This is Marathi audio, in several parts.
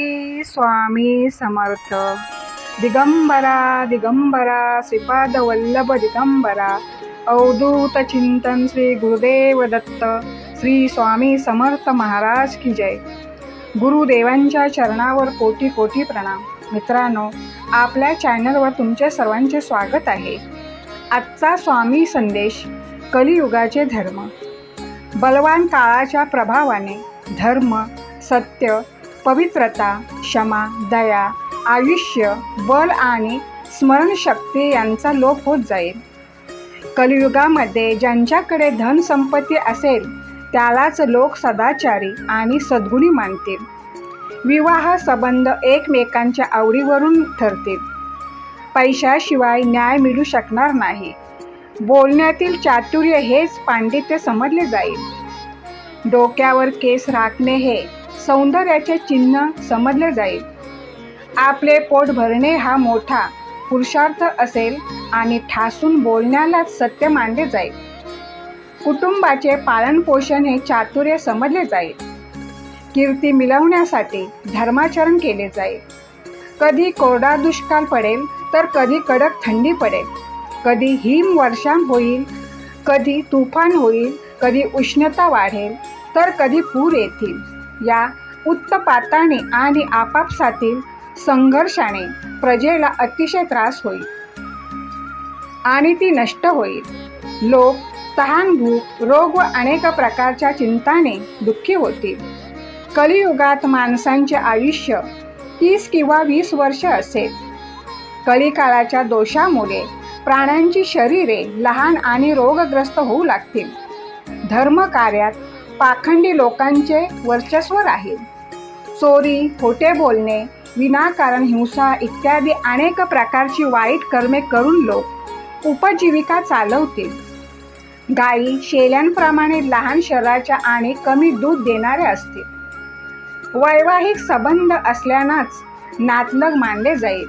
श्री स्वामी समर्थ. दिगंबरा दिगंबरा श्रीपाद वल्लभ दिगंबरा. अवधूत चिंतन श्री गुरुदेव दत्त. श्री स्वामी समर्थ महाराज की जय. गुरुदेवांच्या चरणावर कोटी कोटी प्रणाम. मित्रांनो आपल्या चॅनलवर तुमचे सर्वांचे स्वागत आहे. आजचा स्वामी संदेश कलियुगाचे धर्म. बलवान काळाच्या प्रभावाने धर्म सत्य पवित्रता क्षमा दया आयुष्य बल आणि स्मरणशक्ती यांचा लोप होत जाईल. कलियुगामध्ये ज्यांच्याकडे धनसंपत्ती असेल त्यालाच लोक सदाचारी आणि सद्गुणी मानतील. विवाह संबंध एकमेकांच्या आवडीवरून ठरतील. पैशाशिवाय न्याय मिळू शकणार नाही. बोलण्यातील चातुर्य हेच पांडित्य समजले जाईल. डोक्यावर केस राखणे हे सौंदर्याचे चिन्ह समजले जाईल. आपले पोट भरणे हा मोठा पुरुषार्थ असेल आणि ठासून बोलण्याला सत्य मानले जाईल. कुटुंबाचे पालनपोषण हे चातुर्य समजले जाईल. कीर्ती मिळवण्यासाठी धर्माचरण केले जाईल. कधी कोरडा दुष्काळ पडेल तर कधी कडक थंडी पडेल. कधी हिम वर्षा होईल कधी तुफान होईल कधी उष्णता वाढेल तर कधी पूर येतील. या उत्तपाताने आणि आपापसातील संघर्षाने प्रजेला अतिशय त्रास होईल. आणि ती नष्ट होईल. लोक तहान भूक रोग व अनेक प्रकारच्या चिंताने दुःखी होतील. कलियुगात माणसांचे आयुष्य तीस किंवा वीस वर्ष असेल. कलिकाळाच्या दोषामुळे प्राण्यांची शरीरे लहान आणि रोगग्रस्त होऊ लागतील. धर्मकार्यात पाखंडी लोकांचे वर्चस्व राहील चोरी खोटे बोलणे विनाकारण हिंसा इत्यादी अनेक प्रकारची वाईट कर्मे करून लोक उपजीविका चालवतील. गायी शेल्यांप्रमाणे लहान शरीराच्या आणि कमी दूध देणाऱ्या असतील. वैवाहिक संबंध असल्यानाच नातलग मानले जाईल.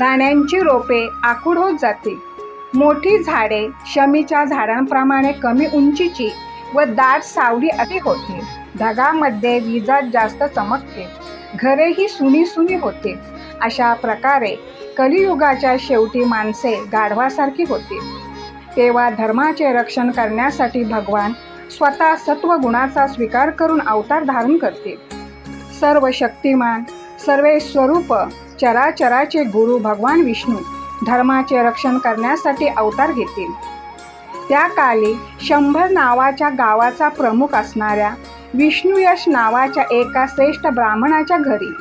धान्यांची रोपे आखूड होत जातील. मोठी झाडे शमीच्या झाडांप्रमाणे कमी उंचीची व दाट सावली अति होते. ढगामध्ये विजा जास्त चमकते. घरेही सुनी सुनी होते. अशा प्रकारे कलियुगाच्या शेवटी माणसे गाढवासारखी होती. तेव्हा धर्माचे रक्षण करण्यासाठी भगवान स्वतः सत्वगुणाचा स्वीकार करून अवतार धारण करते. सर्व शक्तिमान सर्वे स्वरूप चराचराचे गुरु भगवान विष्णू धर्माचे रक्षण करण्यासाठी अवतार घेतील. त्या काली शंभर नावाच्या गावाचा प्रमुख असणाऱ्या विष्णुयश नावाच्या एका श्रेष्ठ ब्राह्मणाच्या घरी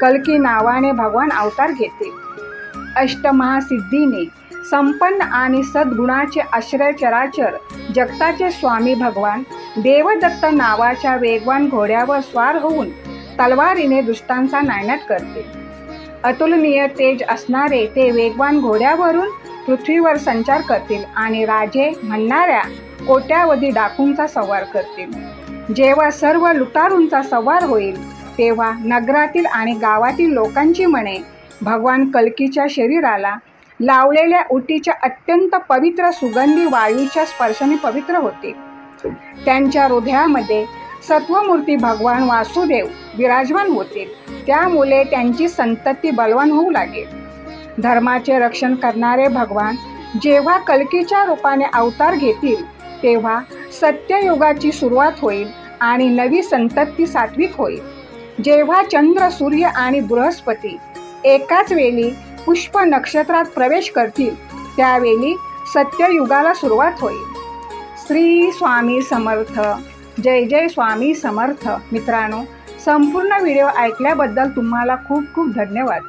कल्की नावाने भगवान अवतार घेते. अष्टमहासिद्धीने संपन्न आणि सद्गुणाचे आश्रय चराचर जगताचे स्वामी भगवान देवदत्त नावाच्या वेगवान घोड्यावर स्वार होऊन तलवारीने दुष्टांचा नायनाट करते. अतुलनीय तेज असणारे ते वेगवान घोड्यावरून पृथ्वीवर संचार करतील आणि राजे म्हणणाऱ्या कोट्यावधी डाकूंचा संवार करतील. जेव्हा सर्व लुटारूंचा संवार होईल तेव्हा नगरातील आणि गावातील लोकांची मने भगवान कलकीच्या शरीराला लावलेल्या उटीच्या अत्यंत पवित्र सुगंधी वायूच्या स्पर्शाने पवित्र होतील. त्यांच्या हृदयामध्ये सत्वमूर्ती भगवान वासुदेव विराजमान होतील. त्यामुळे त्यांची संतती बलवान होऊ लागेल. धर्माचे रक्षण करणारे भगवान जेव्हा कलकीच्या रूपाने अवतार घेतील तेव्हा सत्ययुगाची सुरुवात होईल आणि नवी संतती सात्विक होईल. जेव्हा चंद्र सूर्य आणि बृहस्पती एकाच वेळी पुष्प नक्षत्रात प्रवेश करतील त्यावेळी सत्ययुगाला सुरुवात होईल. श्री स्वामी समर्थ. जय जय स्वामी समर्थ. मित्रांनो संपूर्ण व्हिडिओ ऐकल्याबद्दल तुम्हाला खूप खूप धन्यवाद.